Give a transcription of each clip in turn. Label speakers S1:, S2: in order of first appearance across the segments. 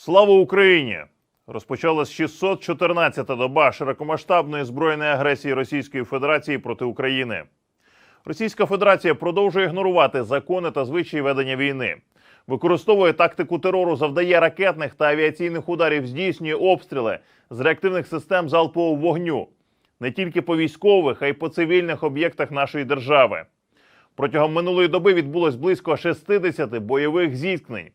S1: Слава Україні! Розпочалась 614-та доба широкомасштабної збройної агресії Російської Федерації проти України. Російська Федерація продовжує ігнорувати закони та звичаї ведення війни, використовує тактику терору, завдає ракетних та авіаційних ударів, здійснює обстріли з реактивних систем залпового вогню не тільки по військових, а й по цивільних об'єктах нашої держави. Протягом минулої доби відбулось близько 60 бойових зіткнень.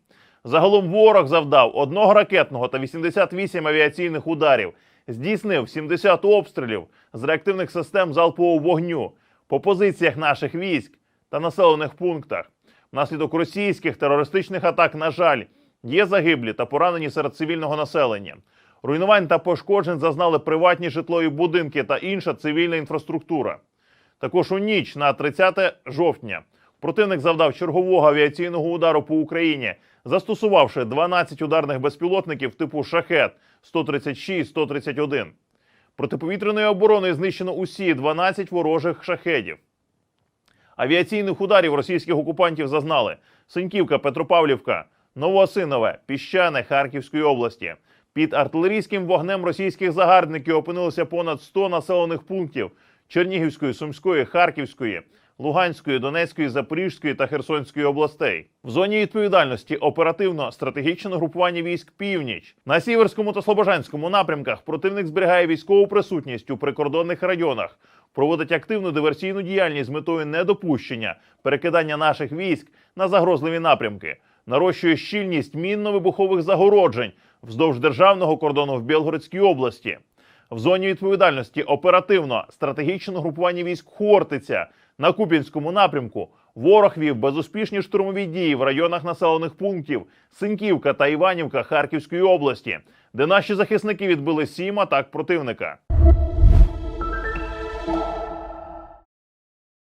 S1: Загалом ворог завдав одного ракетного та 88 авіаційних ударів, здійснив 70 обстрілів з реактивних систем залпового вогню по позиціях наших військ та населених пунктах. Внаслідок російських терористичних атак, на жаль, є загиблі та поранені серед цивільного населення. Руйнувань та пошкоджень зазнали приватні житлові будинки та інша цивільна інфраструктура. Також у ніч на 30 жовтня противник завдав чергового авіаційного удару по Україні, застосувавши 12 ударних безпілотників типу шахет 136-131. Протиповітряною обороною знищено усі 12 ворожих шахедів. Авіаційних ударів російських окупантів зазнали Синьківка, Петропавлівка, Новоосинове, Піщане Харківської області. Під артилерійським вогнем російських загарбників опинилося понад 100 населених пунктів Чернігівської, Сумської, Харківської, Луганської, Донецької, Запорізької та Херсонської областей. В зоні відповідальності оперативно-стратегічне групування військ Північ на сіверському та слобожанському напрямках противник зберігає військову присутність у прикордонних районах, проводить активну диверсійну діяльність з метою недопущення перекидання наших військ на загрозливі напрямки, нарощує щільність мінно-вибухових загороджень вздовж державного кордону в Білгородській області. В зоні відповідальності оперативно стратегічне групування військ Хортиця на Куп'янському напрямку. Ворог вів безуспішні штурмові дії в районах населених пунктів Синківка та Іванівка Харківської області, де наші захисники відбили сім атак противника.